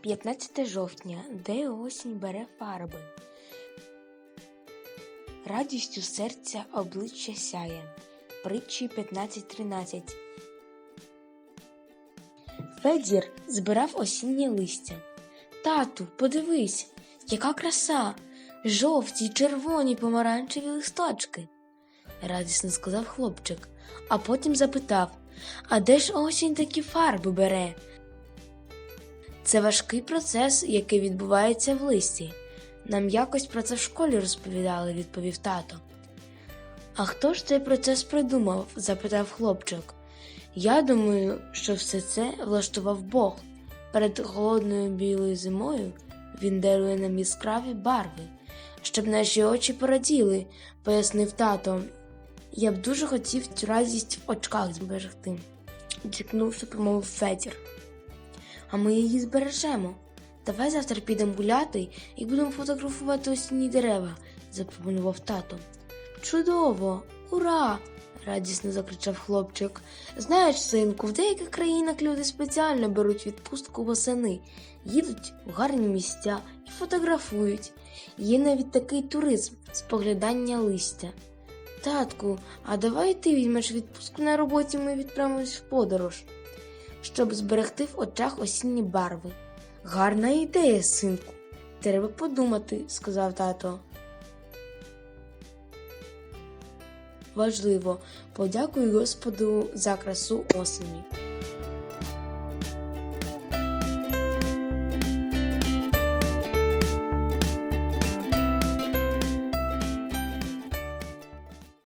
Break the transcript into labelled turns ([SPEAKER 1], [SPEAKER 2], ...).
[SPEAKER 1] 15 жовтня, де осінь бере фарби. Радістю серця обличчя сяє. Притчі 15.13 Федір збирав осіннє листя. Тату, подивись, яка краса! Жовті, червоні, помаранчеві листочки. Радісно сказав хлопчик, а потім запитав А де ж осінь такі фарби бере? Це важкий процес, який відбувається в листі. Нам якось про це в школі розповідали, відповів тато. А хто ж цей процес придумав? запитав хлопчик. Я думаю, що все це влаштував Бог. Перед холодною білою зимою він дарує нам яскраві барви, щоб наші очі пораділи, пояснив тато. Я б дуже хотів цю радість в очках зберегти, зіткнувши, промовив Федір. А ми її збережемо. Давай завтра підемо гуляти і будемо фотографувати осінні дерева, запропонував тато. Чудово! Ура! радісно закричав хлопчик. Знаєш, синку, в деяких країнах люди спеціально беруть відпустку восени, їдуть в гарні місця і фотографують. Є навіть такий туризм споглядання листя. Татку, а давай ти візьмеш відпустку на роботі, ми відправимось в подорож, щоб зберегти в очах осінні барви. Гарна ідея, синку. Треба подумати, сказав тато. Важливо, подякуй Господу за красу осені.